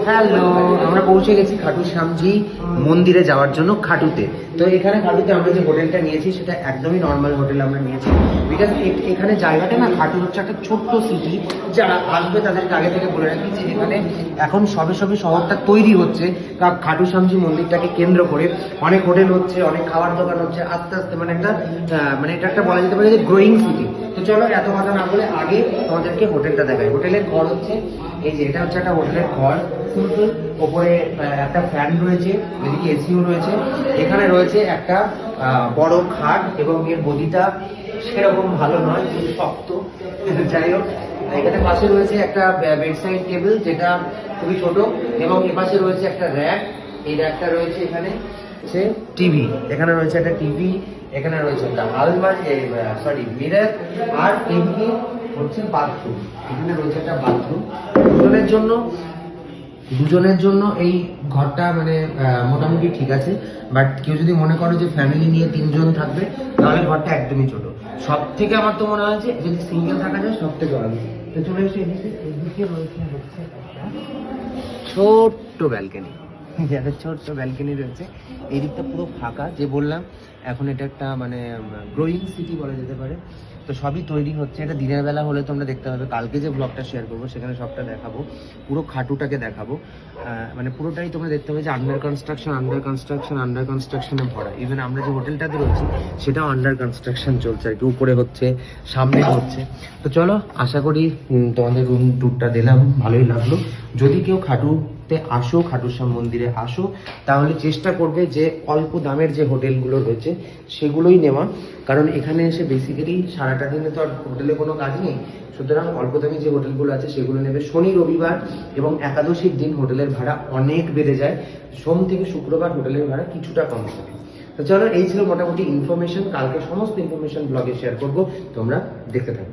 Hello, আমরা পৌঁছে গেছি খাটু শ্যামজি মন্দিরে যাওয়ার জন্য খাটুতে। তো এখানে খাটুতে আমরা যে হোটেলটা নিয়েছি, সেটা একদমই নর্মাল হোটেল আমরা নিয়েছি। বিকজ এখানে জায়গাটা না, খাটু হচ্ছে একটা ছোট্ট সিটি যারা আসবে তাদেরকে আগে থেকে বলে রাখি যে এখানে এখন সবে সবে শহরটা তৈরি হচ্ছে। খাটু শ্যামজি মন্দিরটাকে কেন্দ্র করে অনেক হোটেল হচ্ছে, অনেক খাওয়ার দোকান হচ্ছে, আস্তে আস্তে মানে একটা মানে এটা একটা বলা যেতে পারে যে গ্রোয়িং সিটি তো চলো, এত কথা না বলে আগে তোমাদেরকে হোটেলটা দেখাই। হোটেলের ঘর হচ্ছে, এই যে, এটা হচ্ছে একটা হোটেলের ঘর। সিম্পল ওপরে একটা ফ্যান রয়েছে, এদিকে এসিও রয়েছে। এখানে রয়েছে একটা বড় খাট এবং এর গদিটা সেরকম ভালো নয় খুব শক্ত। যাই হোক এখানে পাশে রয়েছে একটা বেডসাইড টেবিল যেটা খুবই ছোট এবং এ পাশে রয়েছে একটা র্যাক এই র্যাকটা রয়েছে এখানে টিভি এখানে রয়েছে একটা টিভি এখানে রয়েছে একটা আলমারি সরি মিরর আর এদিকে হচ্ছে বাথরুম এখানে রয়েছে একটা বাথরুম দুজনের জন্য দুজনের জন্য এই ঘরটা মানে মোটামুটি ঠিক আছে। বাট কেউ যদি মনে করো যে ফ্যামিলি নিয়ে তিনজন থাকবে, তাহলে ঘরটা একদমই ছোট। সব থেকে আমার তো মনে হয়েছে যদি সিঙ্গেল থাকা যায় সব থেকে ভালো। তো চলে এসে এদিকে হচ্ছে ছোট্ট ব্যালকনি যাদের ছোট্ট ব্যালকনি রয়েছে। এই দিকটা পুরো ফাঁকা, যে বললাম, এখন এটা একটা মানে গ্রোয়িং সিটি বলা যেতে পারে। তো সবই তৈরি হচ্ছে। এটা দিনের বেলা হলে তোমরা দেখতে পাবে। কালকে যে ব্লগটা শেয়ার করব, সেখানে সবটা দেখাবো। পুরো খাটুটাকে দেখাবো। মানে পুরোটাই তোমরা দেখতে পাবে যে under construction under construction under কনস্ট্রাকশনে ভরা। ইভেন আমরা যে হোটেলটাতে রয়েছি সেটাও আন্ডার কনস্ট্রাকশন চলছে আর কি। উপরে হচ্ছে, সামনে হচ্ছে। তো চলো, আশা করি তোমাদের রুম ট্যুরটা দিলাম। ভালোই লাগল। যদি কেউ খাটুতে আসো, খাটুশ্যাম মন্দিরে আসো। তাহলে চেষ্টা করবে যে অল্প দামের যে হোটেলগুলো রয়েছে, সেগুলোই নেওয়া। কারণ এখানে এসে বেসিক্যালি সারাটা দিনে তো আর হোটেলে কোনো কাজ নেই। সুতরাং অল্প দামি যে হোটেলগুলো আছে, সেগুলো নেবে। শনি, রবিবার এবং একাদশীর দিন হোটেলের ভাড়া অনেক বেড়ে যায়। সোম থেকে শুক্রবার হোটেলের ভাড়া কিছুটা কম থাকে তো চলো, এই ছিল মোটামুটি ইনফরমেশন কালকে সমস্ত ইনফরমেশন ব্লগে শেয়ার করব। তোমরা দেখতে থাকো।